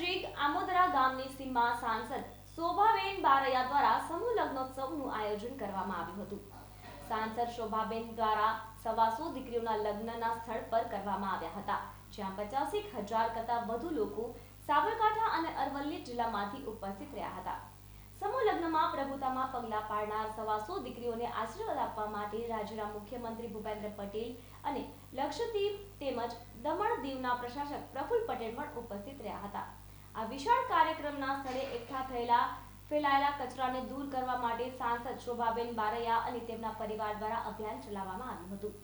નજીક આમોદરા ગામની સીમમાં સાંસદ શોભાબેન બારૈયા દ્વારા સમૂહ લગ્નોત્સવનું આયોજન કરવામાં આવ્યું હતું. સાંસદ શોભાબેન દ્વારા સવાસો દીકરીઓના લગ્નના સ્થળ પર કરવામાં આવ્યા હતા, જ્યાં પચાસેક હજાર કરતાં વધુ લોકો સાબરકાંઠા અને અરવલ્લી જિલ્લામાંથી ઉપસ્થિત રહ્યા હતા. સમૂહ લગ્નમાં પ્રભુતામાં પગલાં પાડનાર સવાસો દીકરીઓને આશીર્વાદ આપવા માટે રાજ્યના મુખ્યમંત્રી ભૂપેન્દ્ર પટેલ અને લક્ષદ્વીપ તેમજ દમણ દીવના પ્રશાસક પ્રફુલ પટેલ પણ ઉપસ્થિત રહ્યા હતા. આ વિશાળ કાર્યક્રમના સ્થળે એકઠા થયેલા, ફેલાયેલા કચરાને દૂર કરવા માટે સાંસદ શોભાબેન બારૈયા અને તેમના પરિવાર દ્વારા અભિયાન ચલાવવામાં આવ્યું હતું.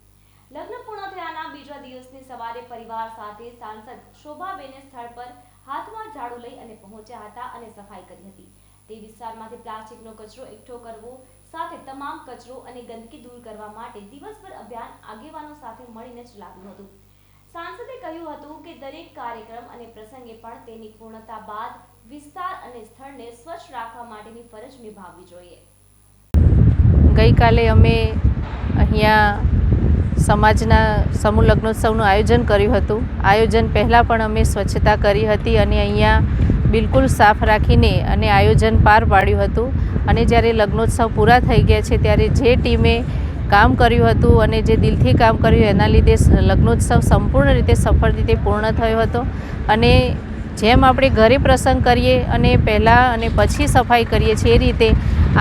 લગ્ન પૂર્ણ થયાના બીજા દિવસની સવારે પરિવાર સાથે સાંસદ શોભાબેને સ્થળ પર હાથમાં ઝાડુ લઈ અને પહોંચ્યા હતા અને સફાઈ કરી હતી. તે વિસ્તારમાંથી પ્લાસ્ટિકનો કચરો એકઠો કરવો, સાથે તમામ કચરો અને ગંદકી દૂર કરવા માટે દિવસભર અભિયાન આગેવાનો સાથે મળીને ચલાવ્યું હતું. સાંસદે કહ્યું હતું કે દરેક કાર્યક્રમ અને પ્રસંગે પણ તેની પૂર્ણતા બાદ વિસ્તાર અને સ્થળને સ્વચ્છ રાખવા માટેની ફરજ નિભાવવી જોઈએ. ગઈકાલે અમે અહીંયા સમાજના સમૂહ લગ્નોત્સવનું આયોજન કર્યું હતું. આયોજન પહેલાં પણ અમે સ્વચ્છતા કરી હતી અને અહીંયા બિલકુલ સાફ રાખીને અને આયોજન પાર પાડ્યું હતું. અને જ્યારે લગ્નોત્સવ પૂરા થઈ ગયા છે, ત્યારે જે ટીમે કામ કર્યું હતું અને જે દિલથી કામ કર્યું એના લીધે લગ્નોત્સવ સંપૂર્ણ રીતે સફળ રીતે પૂર્ણ થયો હતો. અને જેમ આપણે ઘરે પ્રસંગ કરીએ અને પહેલાં અને પછી સફાઈ કરીએ છીએ એ રીતે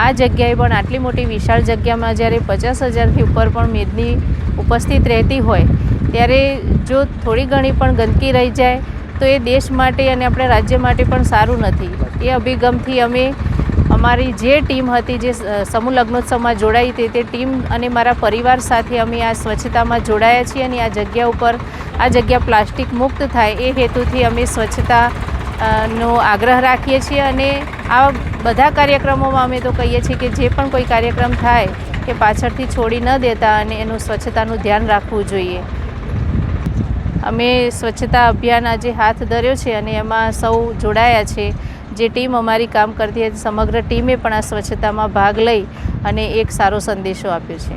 આ જગ્યાએ પણ આટલી મોટી વિશાળ જગ્યામાં જ્યારે પચાસ હજારથી ઉપર પણ મેદની ઉપસ્થિત રહેતી હોય, ત્યારે જો થોડી ઘણી પણ ગંદકી રહી જાય, તો એ દેશ માટે અને આપણા રાજ્ય માટે પણ સારું નથી. એ અભિગમથી અમે અમારી જે ટીમ હતી, જે સમૂહ લગ્નોત્સવમાં જોડાઈ હતી, તે ટીમ અને મારા પરિવાર સાથે અમે આ સ્વચ્છતામાં જોડાયા છીએ અને આ જગ્યા ઉપર, આ જગ્યા પ્લાસ્ટિક મુક્ત થાય એ હેતુથી અમે સ્વચ્છતા નો આગ્રહ રાખીએ છીએ અને આ બધા કાર્યક્રમોમાં અમે તો કહીએ છીએ કે જે પણ કોઈ કાર્યક્રમ થાય કે પાછળથી છોડી ન દેતા અને એનું સ્વચ્છતાનું ધ્યાન રાખવું જોઈએ. અમે સ્વચ્છતા અભિયાન આજે હાથ ધર્યો છે અને એમાં સૌ જોડાયા છે. જે ટીમ અમારી કામ કરતી હતી, સમગ્ર ટીમે પણ આ સ્વચ્છતામાં ભાગ લઈ અને એક સારો સંદેશો આપ્યો છે.